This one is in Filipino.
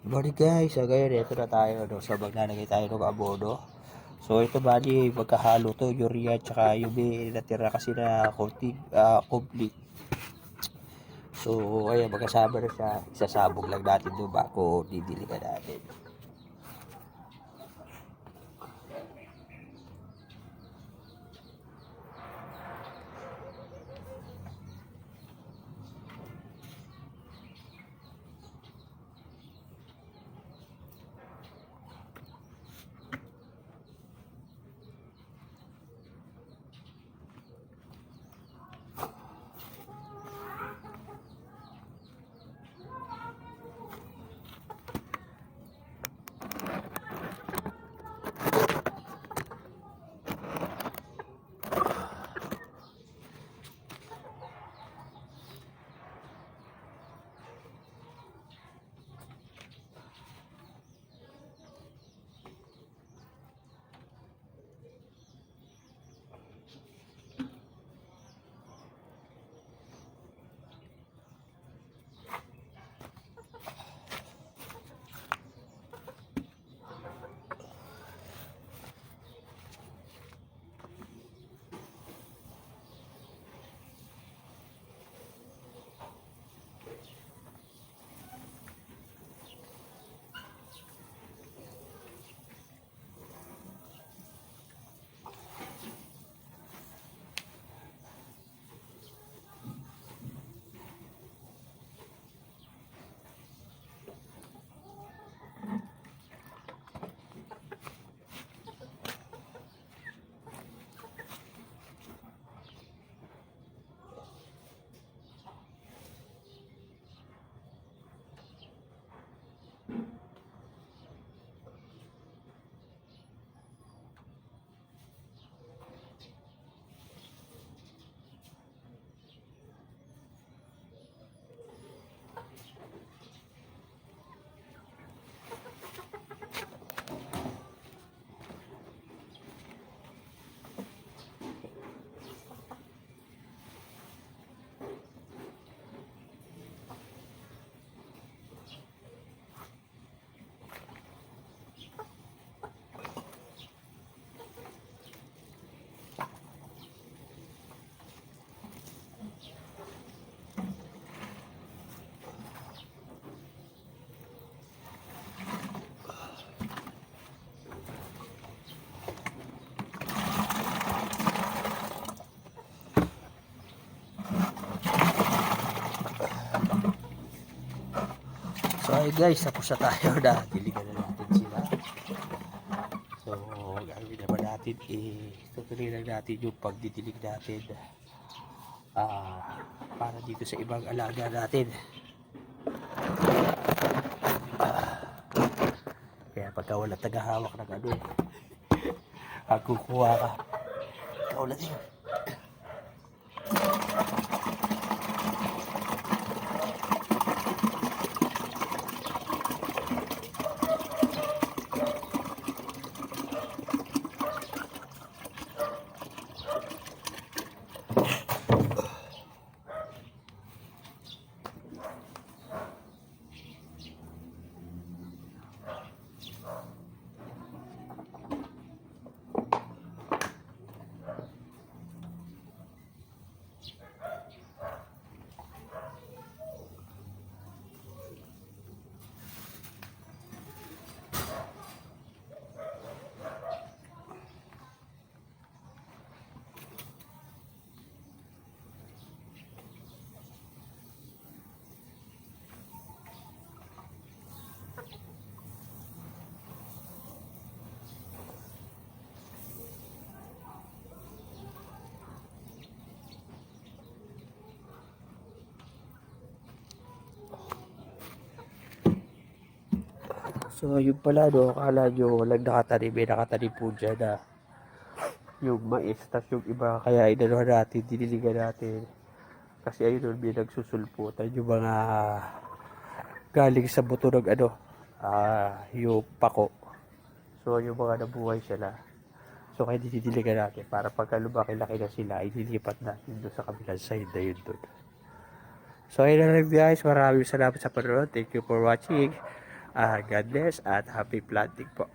Morning guys, so ngayon ito na tayo no, so maglalagay tayo ng abono. So ito bali magkahalo to urea tsaka may natira kasi na konting ah, complete. So ayan magkasama na siya, isasabog lang natin doon bago didiligan natin. Ayun guys, tapos na tayo na diligan na natin sila. So gagawin naman natin eh, tutuloy lang natin yung pagdidilig natin ah para dito sa ibang alaga natin. Ah, kaya pagka wala tagahawak ng ano, ang kukuha ka, ikaw lang yun. So, yun pala, no, akala nyo walang nakatanim, may nakatanim po dyan na yung mais, tas yung iba, kaya inanuhan natin, diniligan natin. Kasi ayun, nun, may nagsusulputan yung mga galing sa buto ng ano, ah, yung pako. So, yung mga nabuhay sila. So, kaya dinidiligan natin para pagka lumaki-laki na sila, ililipat natin doon sa kabilang side na yun doon. So, ayun na lang guys. Maraming salamat sa panonood. Thank you for watching. Ah, God bless at happy planting po.